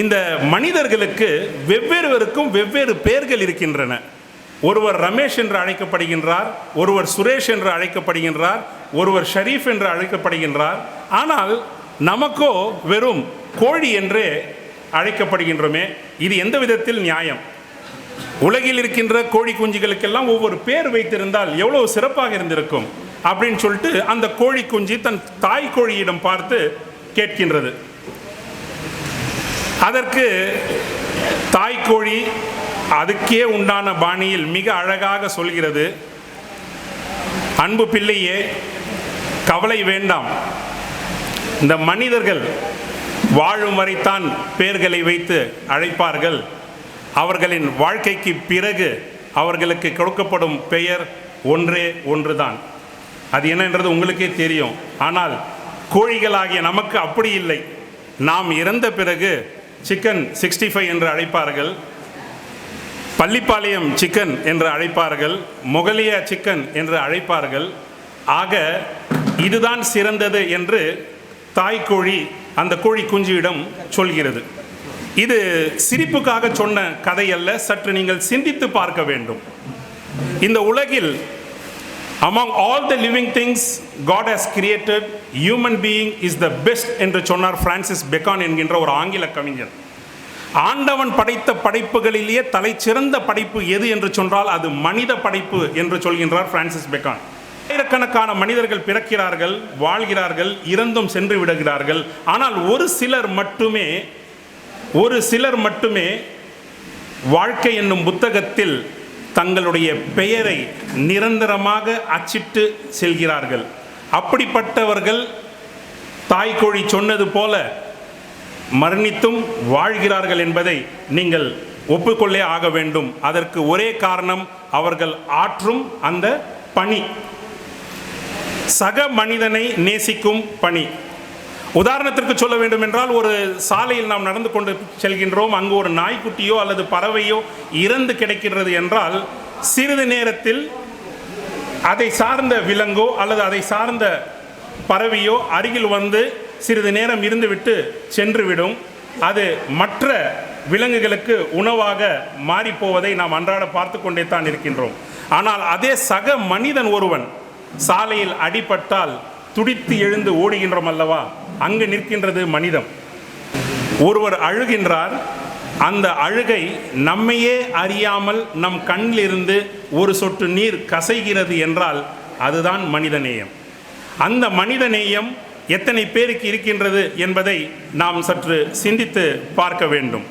இந்த மனிதர்களுக்கு வெவ்வேறுவருக்கும் வெவ்வேறு பெயர்கள் இருக்கின்றன. ஒருவர் ரமேஷ் என்று அழைக்கப்படுகின்றார் ஒருவர் சுரேஷ் என்று அழைக்கப்படுகின்றார் ஒருவர் ஷரீஃப் என்று அழைக்கப்படுகின்றார். ஆனால் நமக்கோ வெறும் கோழி என்றே அழைக்கப்படுகின்றோமே இது எந்த விதத்தில் நியாயம்? உலகில் இருக்கின்ற கோழி குஞ்சுகளுக்கெல்லாம் ஒவ்வொரு பேர் வைத்திருந்தால் எவ்வளவு சிறப்பாக இருந்திருக்கும் அப்படின்னு சொல்லிட்டு அந்த கோழி குஞ்சு தன் தாய் கோழியிடம் பார்த்து கேட்கின்றது. அதற்கு தாய்க்கோழி அதுக்கே உண்டான பாணியில் மிக அழகாக சொல்கிறது. அன்பு பிள்ளையே கவலை வேண்டாம். இந்த மனிதர்கள் வாழும் வரைத்தான் பெயர்களை வைத்து அழைப்பார்கள். அவர்களின் வாழ்க்கைக்கு பிறகு அவர்களுக்கு கொடுக்கப்படும் பெயர் ஒன்றே ஒன்றுதான். அது என்னன்றது உங்களுக்கே தெரியும். ஆனால் கோழிகளாகிய நமக்கு அப்படி இல்லை. நாம் இறந்த பிறகு சிக்கன் சிக்ஸ்டி ஃபைவ் என்று அழைப்பார்கள் பள்ளிப்பாளையம் சிக்கன் என்று அழைப்பார்கள் மொகலியா சிக்கன் என்று அழைப்பார்கள். ஆக இதுதான் சிறந்தது என்று தாய்க்கோழி அந்த கோழி குஞ்சியிடம் சொல்கிறது. இது சிரிப்புக்காக சொன்ன கதை அல்ல சற்று நீங்கள் சிந்தித்து பார்க்க வேண்டும். இந்த உலகில் among all the living things God has created human being is the best என்று சொன்னார் பிரான்சிஸ் பெக்கான் என்கின்ற ஒரு ஆங்கில கவிஞர். ஆண்டவன் படைத்த படைப்புகளிலேயே தலைச்சிறந்த படைப்பு எது என்று சொன்னால் அது மனித படைப்பு என்று சொல்கின்றார் பிரான்சிஸ் பெக்கான் ஆயிரக்கணக்கான மனிதர்கள் பிறக்கிறார்கள் வாழ்கிறார்கள் இறந்தும் சென்று விடுகிறார்கள். ஆனால் ஒரு சிலர் மட்டுமே ஒரு சிலர் மட்டுமே வாழ்க்கை என்னும் புத்தகத்தில் தங்களுடைய பெயரை நிரந்தரமாக அச்சிட்டு செல்கிறார்கள். அப்படிப்பட்டவர்கள் தாய்க்கோழி சொன்னது போல மரணித்தும் வாழ்கிறார்கள் என்பதை நீங்கள் ஒப்புக்கொள்ளே ஆக வேண்டும். அதற்கு ஒரே காரணம் அவர்கள் ஆற்றும் அந்த பணி. சக மனிதனை நேசிக்கும் பணி. உதாரணத்திற்கு சொல்ல வேண்டும் என்றால் ஒரு சாலையில் நாம் நடந்து கொண்டு செல்கின்றோம். அங்கு ஒரு நாய்க்குட்டியோ அல்லது பறவையோ இறந்து கிடைக்கின்றது என்றால் சிறிது நேரத்தில் அதை சார்ந்த விலங்கோ அல்லது அதை சார்ந்த பறவையோ அருகில் வந்து சிறிது நேரம் இருந்துவிட்டு சென்றுவிடும். அது மற்ற விலங்குகளுக்கு உணவாக மாறிப்போவதை நாம் அன்றாட பார்த்து கொண்டே தான் இருக்கின்றோம். ஆனால் அதே சக மனிதன் ஒருவன் சாலையில் அடிபட்டால் துடித்து எழுந்து ஓடுகின்றோம் அல்லவா? அங்கு நிற்கின்றது மனிதம். ஒருவர் அழுகின்றார் அந்த அழுகை நம்மையே அறியாமல் நம் கண்ணிலிருந்து ஒரு சொட்டு நீர் கசைகிறது என்றால் அதுதான் மனிதநேயம். அந்த மனிதநேயம் எத்தனை பேருக்கு இருக்கின்றது என்பதை நாம் சற்று சிந்தித்து பார்க்க வேண்டும்.